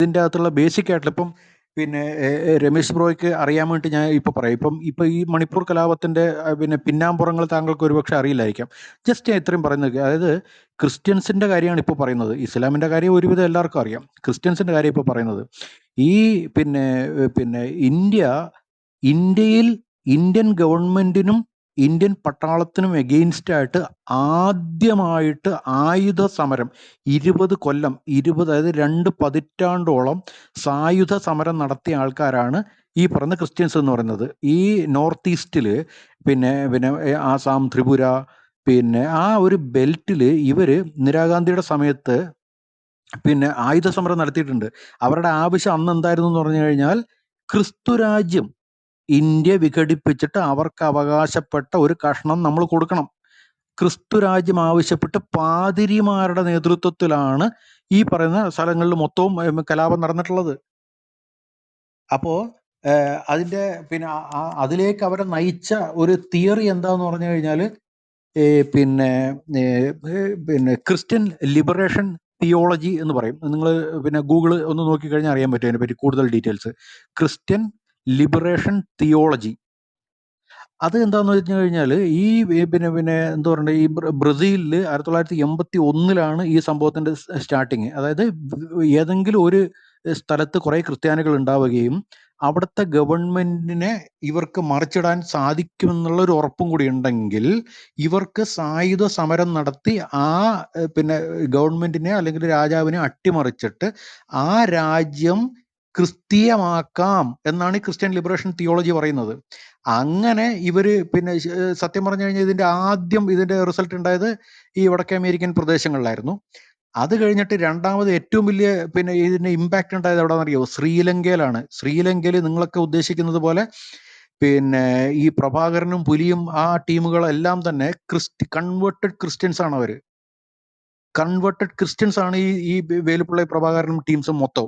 ഇതിന്റെ അകത്തുള്ള ബേസിക് ആയിട്ടുള്ള ഇപ്പം പിന്നെ രമേശ് ബ്രോയ്ക്ക് അറിയാൻ വേണ്ടി ഞാൻ ഇപ്പോൾ പറയാം. ഇപ്പം ഇപ്പം ഈ മണിപ്പൂർ കലാപത്തിന്റെ പിന്നെ പിന്നാമ്പുറങ്ങൾ താങ്കൾക്ക് ഒരുപക്ഷെ അറിയില്ലായിരിക്കാം. ജസ്റ്റ് ഞാൻ ഇത്രയും പറയുന്നത് അതായത് ക്രിസ്ത്യൻസിന്റെ കാര്യമാണ് ഇപ്പോൾ പറയുന്നത്. ഇസ്ലാമിന്റെ കാര്യം ഒരുവിധം എല്ലാവർക്കും അറിയാം. ക്രിസ്ത്യൻസിന്റെ കാര്യം ഇപ്പോൾ പറയുന്നത്. ഈ പിന്നെ പിന്നെ ഇന്ത്യ ഇന്ത്യയിൽ ഇന്ത്യൻ ഗവൺമെന്റിനും ഇന്ത്യൻ പട്ടാളത്തിനും എഗെയിൻസ്റ്റായിട്ട് ആദ്യമായിട്ട് ആയുധ സമരം ഇരുപത് കൊല്ലം ഇരുപത് അതായത് രണ്ട് പതിറ്റാണ്ടോളം സായുധ സമരം നടത്തിയ ആൾക്കാരാണ് ഈ പറയുന്ന ക്രിസ്ത്യൻസ് എന്ന് പറയുന്നത്. ഈ നോർത്ത് ഈസ്റ്റിൽ പിന്നെ പിന്നെ ആസാം ത്രിപുര പിന്നെ ആ ഒരു ബെൽറ്റിൽ ഇവർ ഇന്ദിരാഗാന്ധിയുടെ സമയത്ത് പിന്നെ ആയുധ സമരം നടത്തിയിട്ടുണ്ട്. അവരുടെ ആവശ്യം അന്ന് എന്തായിരുന്നു എന്ന് പറഞ്ഞു കഴിഞ്ഞാൽ ക്രിസ്തു രാജ്യം ഇന്ത്യ വിഘടിപ്പിച്ചിട്ട് അവർക്ക് അവകാശപ്പെട്ട ഒരു കഷ്ണം നമ്മൾ കൊടുക്കണം. ക്രിസ്തു രാജ്യം ആവശ്യപ്പെട്ട് പാതിരിമാരുടെ നേതൃത്വത്തിലാണ് ഈ പറയുന്ന സ്ഥലങ്ങളിൽ മൊത്തവും കലാപം നടന്നിട്ടുള്ളത്. അപ്പോ അതിന്റെ പിന്നെ അതിലേക്ക് അവരെ നയിച്ച ഒരു തിയറി എന്താന്ന് പറഞ്ഞു കഴിഞ്ഞാൽ പിന്നെ പിന്നെ ക്രിസ്ത്യൻ ലിബറേഷൻ തിയോളജി എന്ന് പറയും. നിങ്ങൾ പിന്നെ ഗൂഗിൾ ഒന്ന് നോക്കിക്കഴിഞ്ഞാൽ അറിയാൻ പറ്റും അതിനെപ്പറ്റി കൂടുതൽ ഡീറ്റെയിൽസ്. Christian liberation theology. അത് എന്താന്ന് വെച്ച് കഴിഞ്ഞാൽ ഈ പിന്നെ പിന്നെ എന്താ പറയണ്ടേ ഈ ബ്രസീലിൽ ആയിരത്തി തൊള്ളായിരത്തി എൺപത്തി ഒന്നിലാണ് ഈ സംഭവത്തിന്റെ സ്റ്റാർട്ടിങ്. അതായത് ഏതെങ്കിലും ഒരു സ്ഥലത്ത് കുറേ ക്രിസ്ത്യാനികൾ ഉണ്ടാവുകയും അവിടുത്തെ ഗവൺമെന്റിനെ ഇവർക്ക് മറിച്ചിടാൻ സാധിക്കുമെന്നുള്ള ഒരു ഉറപ്പും കൂടി ഉണ്ടെങ്കിൽ ഇവർക്ക് സായുധ സമരം നടത്തി ആ പിന്നെ ഗവൺമെന്റിനെ അല്ലെങ്കിൽ രാജാവിനെ അട്ടിമറിച്ചിട്ട് ആ രാജ്യം ക്രിസ്തീയമാക്കാം എന്നാണ് ഈ ക്രിസ്ത്യൻ ലിബറേഷൻ തിയോളജി പറയുന്നത്. അങ്ങനെ ഇവർ പിന്നെ സത്യം പറഞ്ഞു കഴിഞ്ഞാൽ ഇതിന്റെ ആദ്യം ഇതിന്റെ റിസൾട്ട് ഉണ്ടായത് ഈ വടക്കേ അമേരിക്കൻ പ്രദേശങ്ങളിലായിരുന്നു. അത് കഴിഞ്ഞിട്ട് രണ്ടാമത് ഏറ്റവും വലിയ പിന്നെ ഇതിന്റെ ഇമ്പാക്റ്റ് ഉണ്ടായത് എവിടെയാണെന്നറിയോ ശ്രീലങ്കയിലാണ്. ശ്രീലങ്കയിൽ നിങ്ങളൊക്കെ ഉദ്ദേശിക്കുന്നത് പോലെ പിന്നെ ഈ പ്രഭാകരനും പുലിയും ആ ടീമുകളെല്ലാം തന്നെ ക്രിസ്റ്റി കൺവേർട്ടഡ് ക്രിസ്ത്യൻസ് ആണ് അവർ കൺവേർട്ടഡ് ക്രിസ്ത്യൻസ് ആണ് ഈ ഈ വേലുപ്പിള്ളി പ്രഭാകരനും ടീംസും മൊത്തം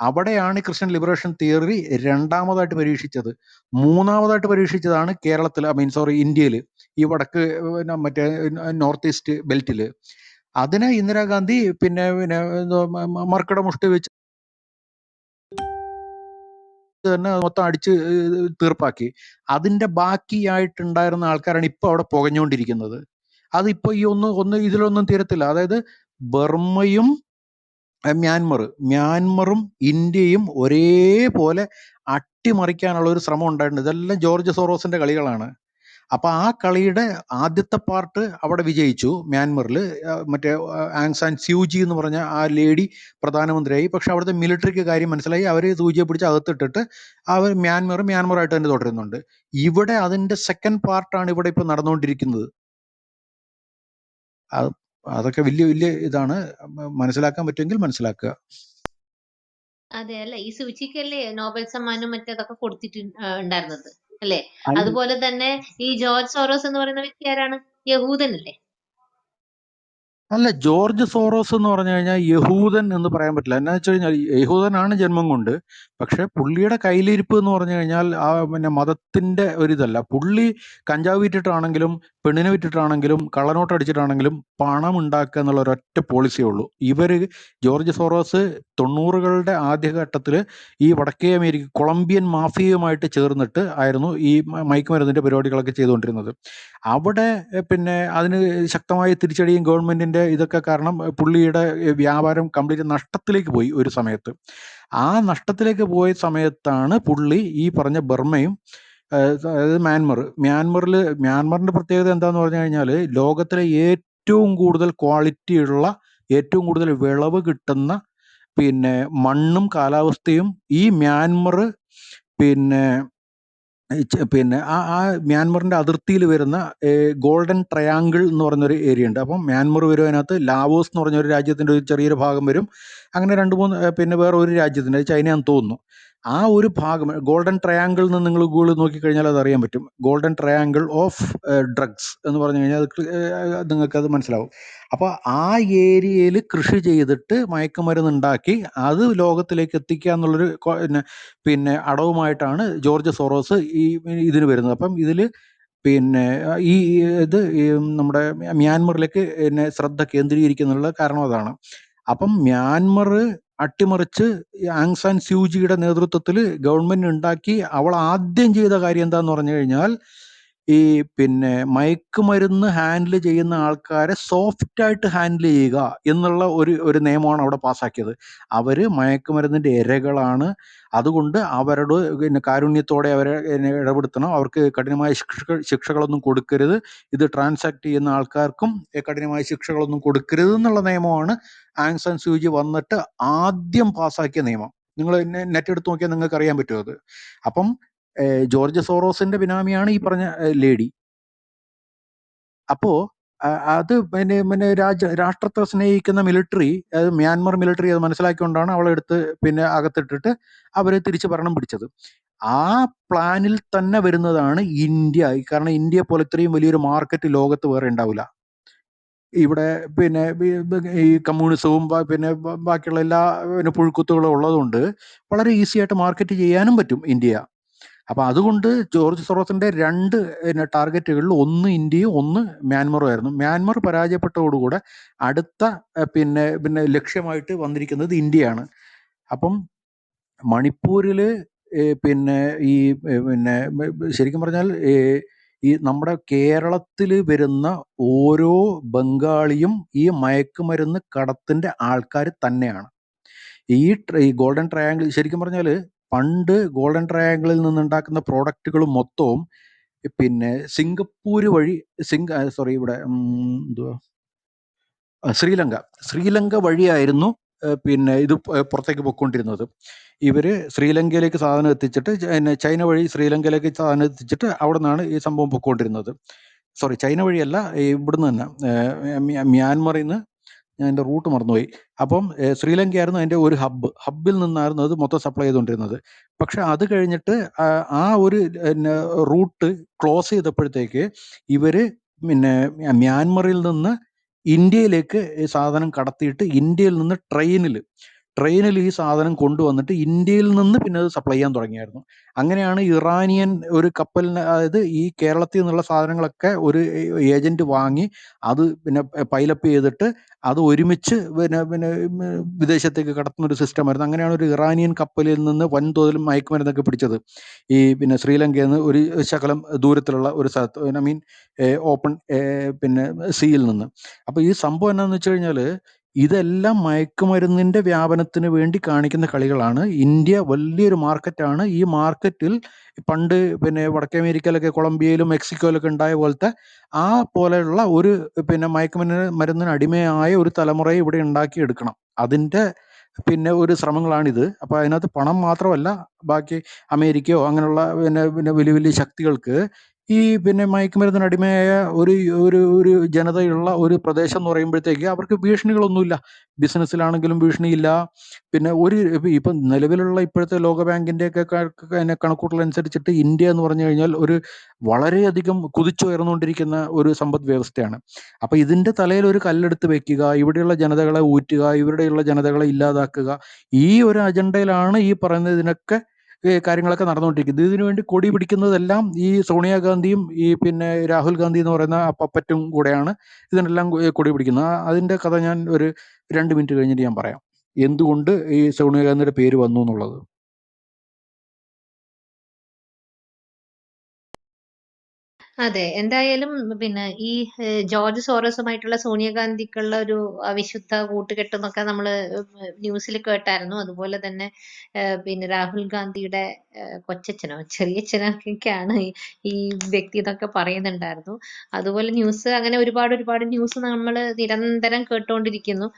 അവിടെയാണ് ക്രിസ്ത്യൻ ലിബറേഷൻ തിയറി രണ്ടാമതായിട്ട് പരീക്ഷിച്ചത്. മൂന്നാമതായിട്ട് പരീക്ഷിച്ചതാണ് കേരളത്തിൽ ഐ മീൻ സോറി ഇന്ത്യയിൽ ഈ വടക്ക് മറ്റേ നോർത്ത് ഈസ്റ്റ് ബെൽറ്റിൽ അതിന് ഇന്ദിരാഗാന്ധി പിന്നെ പിന്നെ മർക്കട മുഷ്ടി വെച്ച് തന്നെ മൊത്തം അടിച്ച് തീർപ്പാക്കി. അതിന്റെ ബാക്കിയായിട്ടുണ്ടായിരുന്ന ആൾക്കാരാണ് ഇപ്പൊ അവിടെ പുകഞ്ഞുകൊണ്ടിരിക്കുന്നത്. അതിപ്പോ ഈ ഒന്ന് ഒന്ന് ഇതിലൊന്നും തീരത്തില്ല. അതായത് ബർമ്മയും മ്യാൻമർ. മ്യാൻമറും ഇന്ത്യയും ഒരേപോലെ അട്ടിമറിക്കാനുള്ള ഒരു ശ്രമം ഉണ്ടായിട്ടുണ്ട്. ഇതെല്ലാം ജോർജ് സോറോസിന്റെ കളികളാണ്. അപ്പോൾ ആ കളിയുടെ ആദ്യത്തെ പാർട്ട് അവിടെ വിജയിച്ചു മ്യാൻമറിൽ മറ്റേ ആങ്സാൻ ആങ് സാൻ സ്യൂജി എന്ന് പറഞ്ഞ ആ ലേഡി പ്രധാനമന്ത്രിയായി. പക്ഷെ അവിടുത്തെ മിലിറ്ററിക്ക് കാര്യം മനസ്സിലായി. അവർ സൂചിയെ പിടിച്ച് അകത്തിട്ടിട്ട് അവർ മ്യാൻമർ മ്യാൻമറായിട്ട് തന്നെ തുടരുന്നുണ്ട്. ഇവിടെ അതിന്റെ സെക്കൻഡ് പാർട്ടാണ് ഇവിടെ ഇപ്പൊ നടന്നുകൊണ്ടിരിക്കുന്നത്. അത് അതൊക്കെ വലിയ വലിയ ഇതാണ്. മനസ്സിലാക്കാൻ പറ്റുമെങ്കിൽ മനസ്സിലാക്കുക. അതെ അല്ല? ഈ സൂചിക്കല്ലേ നോബൽ സമ്മാനം മറ്റേതൊക്കെ കൊടുത്തിട്ട് ഉണ്ടായിരുന്നത് അല്ലേ? അതുപോലെ തന്നെ ഈ ജോർജ് സോറോസ് എന്ന് പറയുന്ന വ്യക്തി ആരാണ്? യഹൂദനല്ലേ അല്ല? ജോർജ് സോറോസ് എന്ന് പറഞ്ഞു കഴിഞ്ഞാൽ യഹൂദൻ എന്ന് പറയാൻ പറ്റില്ല. എന്നാ വെച്ച് കഴിഞ്ഞാൽ യഹൂദനാണ് ജന്മം കൊണ്ട്. പക്ഷെ പുള്ളിയുടെ കയ്യിലിരിപ്പ് എന്ന് പറഞ്ഞു കഴിഞ്ഞാൽ ആ പിന്നെ മതത്തിന്റെ ഒരിതല്ല. പുള്ളി കഞ്ചാവ് വിറ്റിട്ടാണെങ്കിലും പെണ്ണിനെ വിറ്റിട്ടാണെങ്കിലും കള്ളനോട്ട് അടിച്ചിട്ടാണെങ്കിലും പണം ഉണ്ടാക്കുക എന്നുള്ള ഒരൊറ്റ പോളിസിയേ ഉള്ളൂ. ഇവർ ജോർജ് സോറോസ് തൊണ്ണൂറുകളുടെ ആദ്യഘട്ടത്തിൽ ഈ വടക്കേ അമേരിക്ക കൊളംബിയൻ മാഫിയയുമായിട്ട് ചേർന്നിട്ട് ആയിരുന്നു ഈ മയക്കുമരുന്നിന്റെ പരിപാടികളൊക്കെ ചെയ്തുകൊണ്ടിരുന്നത്. അവിടെ പിന്നെ അതിന് ശക്തമായ തിരിച്ചടിയും ഗവൺമെന്റിന്റെ ഇതൊക്കെ കാരണം പുള്ളിയുടെ വ്യാപാരം കംപ്ലീറ്റ് നഷ്ടത്തിലേക്ക് പോയി ഒരു സമയത്ത്. ആ നഷ്ടത്തിലേക്ക് പോയ സമയത്താണ് പുള്ളി ഈ പറഞ്ഞ ബർമയും ഏഹ്, അതായത് മ്യാൻമർ. മ്യാൻമറിൽ മ്യാൻമറിന്റെ പ്രത്യേകത എന്താന്ന് പറഞ്ഞു കഴിഞ്ഞാൽ ലോകത്തിലെ ഏറ്റവും കൂടുതൽ ക്വാളിറ്റി ഉള്ള ഏറ്റവും കൂടുതൽ വിളവ് കിട്ടുന്ന പിന്നെ മണ്ണും കാലാവസ്ഥയും ഈ മ്യാൻമർ പിന്നെ പിന്നെ ആ ആ മ്യാൻമറിന്റെ അതിർത്തിയിൽ വരുന്ന ഗോൾഡൻ ട്രയാങ്കിൾ എന്ന് പറഞ്ഞൊരു ഏരിയ ഉണ്ട്. അപ്പം മ്യാൻമർ വരും അതിനകത്ത് ലാവോസ് എന്ന് പറഞ്ഞൊരു രാജ്യത്തിന്റെ ഒരു ചെറിയൊരു ഭാഗം വരും. അങ്ങനെ രണ്ട് മൂന്ന് പിന്നെ വേറെ ഒരു രാജ്യത്തിന്റെ ചൈനയാന്ന് തോന്നുന്നു. ആ ഒരു ഭാഗം ഗോൾഡൻ ട്രയാങ്കിൾ എന്ന് നിങ്ങൾ ഗൂഗിൾ നോക്കിക്കഴിഞ്ഞാൽ അത് അറിയാൻ പറ്റും. ഗോൾഡൻ ട്രയാങ്കിൾ ഓഫ് ഡ്രഗ്സ് എന്ന് പറഞ്ഞു കഴിഞ്ഞാൽ അത് നിങ്ങൾക്കത് മനസ്സിലാവും. അപ്പോൾ ആ ഏരിയയിൽ കൃഷി ചെയ്തിട്ട് മയക്കുമരുന്ന് ഉണ്ടാക്കി അത് ലോകത്തിലേക്ക് എത്തിക്കുക എന്നുള്ളൊരു പിന്നെ പിന്നെ അടവുമായിട്ടാണ് ജോർജ് സോറോസ് ഈ ഇതിന് വരുന്നത്. അപ്പം ഇതിൽ പിന്നെ ഈ ഇത് നമ്മുടെ മ്യാൻമറിലേക്ക് പിന്നെ ശ്രദ്ധ കേന്ദ്രീകരിക്കുന്നുള്ള കാരണം അതാണ്. അപ്പം മ്യാൻമർ അട്ടിമറിച്ച് ആങ്സാൻ ആങ് സ്യൂജിയുടെ നേതൃത്വത്തിൽ ഗവൺമെന്റ് ഉണ്ടാക്കി അവൾ ആദ്യം ചെയ്ത കാര്യം എന്താന്ന് പറഞ്ഞു കഴിഞ്ഞാൽ ഈ പിന്നെ മയക്കുമരുന്ന് ഹാൻഡിൽ ചെയ്യുന്ന ആൾക്കാരെ സോഫ്റ്റ് ആയിട്ട് ഹാൻഡിൽ ചെയ്യുക എന്നുള്ള ഒരു ഒരു നിയമമാണ് അവിടെ പാസ്സാക്കിയത് അവർ മയക്കുമരുന്നിന്റെ ഇരകളാണ്. അതുകൊണ്ട് അവരോട് പിന്നെ കാരുണ്യത്തോടെ അവരെ ഇടപെടുത്തണം. അവർക്ക് കഠിനമായ ശിക്ഷ ശിക്ഷകളൊന്നും കൊടുക്കരുത്. ഇത് ട്രാൻസാക്ട് ചെയ്യുന്ന ആൾക്കാർക്കും കഠിനമായ ശിക്ഷകളൊന്നും കൊടുക്കരുത് എന്നുള്ള നിയമമാണ് ആങ് സാൻ സൂചി വന്നിട്ട് ആദ്യം പാസ്സാക്കിയ നിയമം. നിങ്ങൾ നെറ്റ് എടുത്ത് നോക്കിയാൽ നിങ്ങൾക്ക് അറിയാൻ പറ്റും അത്. അപ്പം ജോർജ് സോറോസിന്റെ ബിനാമിയാണ് ഈ പറഞ്ഞ ലേഡി. അപ്പോ അത് പിന്നെ പിന്നെ രാജ്യ രാഷ്ട്രത്തെ സ്നേഹിക്കുന്ന മിലിറ്ററി അത് മ്യാൻമർ മിലിറ്ററി അത് മനസ്സിലാക്കിക്കൊണ്ടാണ് അവളെ എടുത്ത് പിന്നെ അകത്തിട്ടിട്ട് അവരെ തിരിച്ച് ഭരണം പിടിച്ചത്. ആ പ്ലാനിൽ തന്നെ വരുന്നതാണ് ഇന്ത്യ. കാരണം ഇന്ത്യ പോലെ ഇത്രയും വലിയൊരു മാർക്കറ്റ് ലോകത്ത് വേറെ ഉണ്ടാവില്ല. ഇവിടെ പിന്നെ ഈ കമ്മ്യൂണിസവും പിന്നെ ബാക്കിയുള്ള എല്ലാ പിന്നെ പുഴുക്കുത്തുകളും ഉള്ളതുകൊണ്ട് വളരെ ഈസി ആയിട്ട് മാർക്കറ്റ് ചെയ്യാനും പറ്റും ഇന്ത്യ. അപ്പൊ അതുകൊണ്ട് ജോർജ് സൊറോസിന്റെ രണ്ട് പിന്നെ ടാർഗറ്റുകളിൽ ഒന്ന് ഇന്ത്യയും ഒന്ന് മ്യാൻമറും ആയിരുന്നു. മ്യാൻമർ പരാജയപ്പെട്ടതോടുകൂടെ അടുത്ത പിന്നെ പിന്നെ ലക്ഷ്യമായിട്ട് വന്നിരിക്കുന്നത് ഇന്ത്യയാണ്. അപ്പം മണിപ്പൂരിൽ പിന്നെ ഈ പിന്നെ ശരിക്കും പറഞ്ഞാൽ ഈ നമ്മുടെ കേരളത്തിൽ വരുന്ന ഓരോ ബംഗാളിയും ഈ മയക്കുമരുന്ന് കടത്തിന്റെ ആൾക്കാർ തന്നെയാണ്. ഈ ഗോൾഡൻ ട്രയാങ്കിൾ ശരിക്കും പറഞ്ഞാൽ പണ്ട് ഗോൾഡൻ ട്രയാങ്കിളിൽ നിന്നുണ്ടാക്കുന്ന പ്രോഡക്റ്റുകൾ മൊത്തവും പിന്നെ സിംഗപ്പൂര് വഴി സിംഗ സോറി ഇവിടെ എന്തുവാ? ശ്രീലങ്ക. ശ്രീലങ്ക വഴിയായിരുന്നു പിന്നെ ഇത് പുറത്തേക്ക് പൊയ്ക്കൊണ്ടിരുന്നത്. ഇവർ ശ്രീലങ്കയിലേക്ക് സാധനം എത്തിച്ചിട്ട് പിന്നെ ചൈന വഴി ശ്രീലങ്കയിലേക്ക് സാധനം എത്തിച്ചിട്ട് അവിടെ നിന്നാണ് ഈ സംഭവം പൊയ്ക്കൊണ്ടിരുന്നത്. സോറി ചൈന വഴിയല്ല ഇവിടുന്ന് തന്നെ മ്യാൻമറിൽ നിന്ന് ഞാൻ എന്റെ റൂട്ട് മറന്നുപോയി. അപ്പം ശ്രീലങ്കയായിരുന്നു അതിന്റെ ഒരു ഹബ്ബ് ഹബ്ബിൽ നിന്നായിരുന്നു അത് മൊത്തം സപ്ലൈ ചെയ്തുകൊണ്ടിരുന്നത്. പക്ഷെ അത് കഴിഞ്ഞിട്ട് ആ ഒരു റൂട്ട് ക്ലോസ് ചെയ്തപ്പോഴത്തേക്ക് ഇവർ പിന്നെ മ്യാൻമറിൽ നിന്ന് ഇന്ത്യയിലേക്ക് സാധനം കടത്തിയിട്ട് ഇന്ത്യയിൽ നിന്ന് ട്രെയിനിൽ ട്രെയിനിൽ ഈ സാധനം കൊണ്ടുവന്നിട്ട് ഇന്ത്യയിൽ നിന്ന് പിന്നെ അത് സപ്ലൈ ചെയ്യാൻ തുടങ്ങിയായിരുന്നു. അങ്ങനെയാണ് ഇറാനിയൻ ഒരു കപ്പലിന് അതായത് ഈ കേരളത്തിൽ നിന്നുള്ള സാധനങ്ങളൊക്കെ ഒരു ഏജന്റ് വാങ്ങി അത് പിന്നെ പൈലപ്പ് ചെയ്തിട്ട് അത് ഒരുമിച്ച് പിന്നെ പിന്നെ വിദേശത്തേക്ക് കടത്തുന്ന ഒരു സിസ്റ്റം ആയിരുന്നു. അങ്ങനെയാണ് ഒരു ഇറാനിയൻ കപ്പലിൽ നിന്ന് വൻതോതിൽ മയക്കുമരുന്നൊക്കെ പിടിച്ചത്. ഈ പിന്നെ ശ്രീലങ്കയിൽ നിന്ന് ഒരു ശകലം ദൂരത്തിലുള്ള ഒരു സ്ഥലത്ത് ഐ മീൻ ഓപ്പൺ പിന്നെ സീയിൽ നിന്ന്. അപ്പോൾ ഈ സംഭവം എന്താണെന്ന് വെച്ച് കഴിഞ്ഞാൽ ഇതെല്ലാം മയക്കുമരുന്നിന്റെ വ്യാപനത്തിന് വേണ്ടി കാണിക്കുന്ന കളികളാണ്. ഇന്ത്യ വലിയൊരു മാർക്കറ്റാണ്. ഈ മാർക്കറ്റിൽ പണ്ട് പിന്നെ വടക്കേ അമേരിക്കയിലൊക്കെ കൊളംബിയയിലും മെക്സിക്കോയിലൊക്കെ ഉണ്ടായ പോലത്തെ ആ പോലെയുള്ള ഒരു പിന്നെ മയക്കുമരുന്ന് മരുന്നിന് അടിമയായ ഒരു തലമുറയെ ഇവിടെ ഉണ്ടാക്കിയെടുക്കണം. അതിന്റെ പിന്നെ ഒരു ശ്രമങ്ങളാണിത്. അപ്പോൾ അതിനകത്ത് പണം മാത്രമല്ല ബാക്കി അമേരിക്കയോ അങ്ങനെയുള്ള പിന്നെ പിന്നെ വലിയ വലിയ ശക്തികൾക്ക് ഈ പിന്നെ മയക്കുമരുന്നിന് അടിമയായ ഒരു ഒരു ഒരു ജനതയുള്ള ഒരു പ്രദേശം എന്ന് പറയുമ്പോഴത്തേക്ക് അവർക്ക് ഭീഷണികളൊന്നുമില്ല. ബിസിനസ്സിലാണെങ്കിലും ഭീഷണിയില്ല. പിന്നെ ഒരു ഇപ്പൊ നിലവിലുള്ള ഇപ്പോഴത്തെ ലോക ബാങ്കിന്റെ ഒക്കെ കണക്കൂട്ടൽ അനുസരിച്ചിട്ട് ഇന്ത്യ എന്ന് പറഞ്ഞു കഴിഞ്ഞാൽ ഒരു വളരെയധികം കുതിച്ചുയർന്നുകൊണ്ടിരിക്കുന്ന ഒരു സമ്പദ് വ്യവസ്ഥയാണ്. അപ്പോൾ ഇതിന്റെ തലയിൽ ഒരു കല്ലെടുത്ത് വെക്കുക ഇവിടെയുള്ള ജനതകളെ ഊറ്റുക ഇവിടെയുള്ള ജനതകളെ ഇല്ലാതാക്കുക ഈ ഒരു അജണ്ടയിലാണ് ഈ പറയുന്ന ഇതിനൊക്കെ ഏ, കാര്യങ്ങളൊക്കെ നടന്നുകൊണ്ടിരിക്കുന്നത് ഇതിനു വേണ്ടി കൊടി പിടിക്കുന്നതെല്ലാം ഈ സോണിയാഗാന്ധിയും ഈ പിന്നെ രാഹുൽ ഗാന്ധി എന്ന് പറയുന്ന പപ്പറ്റും കൂടെയാണ് ഇതിനെല്ലാം കൊടി പിടിക്കുന്നത്. അതിന്റെ കഥ ഞാൻ ഒരു രണ്ട് മിനിറ്റ് കഴിഞ്ഞിട്ട് ഞാൻ പറയാം. എന്തുകൊണ്ട് ഈ സോണിയാഗാന്ധിയുടെ പേര് വന്നു എന്നുള്ളത്? അതെ എന്തായാലും പിന്നെ ഈ ഏഹ്, ജോർജ് സോറസുമായിട്ടുള്ള സോണിയാഗാന്ധിക്കുള്ള ഒരു അവിശുദ്ധ കൂട്ടുകെട്ടെന്നൊക്കെ നമ്മൾ ന്യൂസിൽ കേട്ടായിരുന്നു. അതുപോലെ തന്നെ പിന്നെ രാഹുൽ ഗാന്ധിയുടെ ഏഹ്, കൊച്ചച്ഛനോ ചെറിയച്ഛനൊക്കെയാണ് ഈ വ്യക്തി എന്നൊക്കെ പറയുന്നുണ്ടായിരുന്നു. അതുപോലെ ന്യൂസ് അങ്ങനെ ഒരുപാട് ഒരുപാട് ന്യൂസ് നമ്മൾ നിരന്തരം കേട്ടുകൊണ്ടിരിക്കുന്നു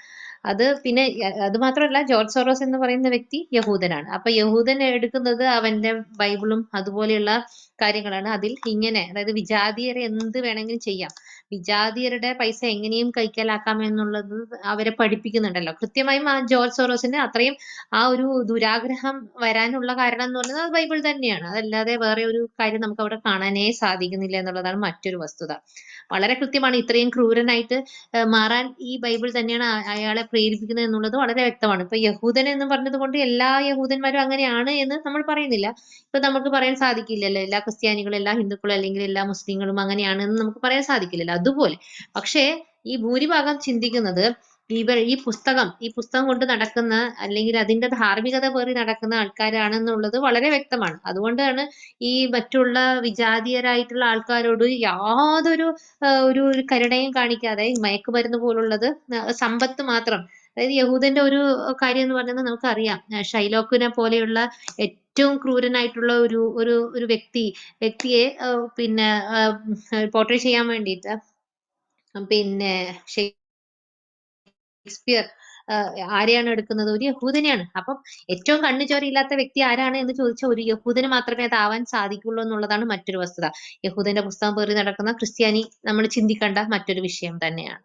അത് പിന്നെ അത് മാത്രമല്ല ജോർജ് സോറോസ് എന്ന് പറയുന്ന വ്യക്തി യഹൂദനാണ്. അപ്പൊ യഹൂദൻ എടുക്കുന്നത് അവന്റെ ബൈബിളും അതുപോലെയുള്ള കാര്യങ്ങളാണ്. അതിൽ ഇങ്ങനെ അതായത് വിജാതീയരെ എന്ത് വേണമെങ്കിലും ചെയ്യാം. വിജാതീയരുടെ പൈസ എങ്ങനെയും കൈക്കലാക്കാം എന്നുള്ളത് അവരെ പഠിപ്പിക്കുന്നുണ്ടല്ലോ. കൃത്യമായും ആ ജോർജ് സോറോസിന് അത്രയും ആ ഒരു ദുരാഗ്രഹം വരാനുള്ള കാരണം എന്ന് പറയുന്നത് അത് ബൈബിൾ തന്നെയാണ്. അതല്ലാതെ വേറെ ഒരു കാര്യം നമുക്ക് അവിടെ കാണാനേ സാധിക്കുന്നില്ല എന്നുള്ളതാണ് മറ്റൊരു വസ്തുത. വളരെ കൃത്യമാണ് ഇത്രയും ക്രൂരനായിട്ട് മാറാൻ ഈ ബൈബിൾ തന്നെയാണ് അയാളെ പ്രേരിപ്പിക്കുന്നത് എന്നുള്ളത് വളരെ വ്യക്തമാണ്. ഇപ്പൊ യഹൂദൻ എന്ന് പറഞ്ഞത് കൊണ്ട് എല്ലാ യഹൂദന്മാരും അങ്ങനെയാണ് എന്ന് നമ്മൾ പറയുന്നില്ല. ഇപ്പൊ നമുക്ക് പറയാൻ സാധിക്കില്ലല്ലോ എല്ലാ ക്രിസ്ത്യാനികളും എല്ലാ ഹിന്ദുക്കളും അല്ലെങ്കിൽ എല്ലാ മുസ്ലിങ്ങളും അങ്ങനെയാണ് എന്ന് നമുക്ക് പറയാൻ സാധിക്കില്ലല്ലോ. അതുപോലെ പക്ഷേ ഈ ഭൂരിഭാഗം ചിന്തിക്കുന്നത് ഇവർ ഈ പുസ്തകം ഈ പുസ്തകം കൊണ്ട് നടക്കുന്ന അല്ലെങ്കിൽ അതിന്റെ ധാർമ്മികത പേറി നടക്കുന്ന ആൾക്കാരാണെന്നുള്ളത് വളരെ വ്യക്തമാണ്. അതുകൊണ്ടാണ് ഈ മറ്റുള്ള വിജാതീയരായിട്ടുള്ള ആൾക്കാരോട് യാതൊരു ഒരു കരുണയും കാണിക്കാതെ മയക്കുമരുന്ന് പോലുള്ളത് സമ്പത്ത് മാത്രം അതായത് യഹൂദന്റെ ഒരു കാര്യം എന്ന് പറയുന്നത് നമുക്കറിയാം. ഷൈലോക്കിനെ പോലെയുള്ള ഏറ്റവും ക്രൂരനായിട്ടുള്ള ഒരു ഒരു ഒരു വ്യക്തി വ്യക്തിയെ പിന്നെ പോർട്രേ ചെയ്യാൻ വേണ്ടിയിട്ട് പിന്നെ ഷേക്സ്പിയർ ആരെയാണ് എടുക്കുന്നത്? ഒരു യഹൂദനെയാണ്. അപ്പം ഏറ്റവും കണ്ണു ചോരയില്ലാത്ത വ്യക്തി ആരാണ് എന്ന് ചോദിച്ചാൽ ഒരു യഹൂദന് മാത്രമേ അതാവാൻ സാധിക്കുള്ളൂ എന്നുള്ളതാണ് മറ്റൊരു വസ്തുത. യഹൂദന്റെ പുസ്തകം പേറി നടക്കുന്ന ക്രിസ്ത്യാനി നമ്മൾ ചിന്തിക്കേണ്ട മറ്റൊരു വിഷയം തന്നെയാണ്.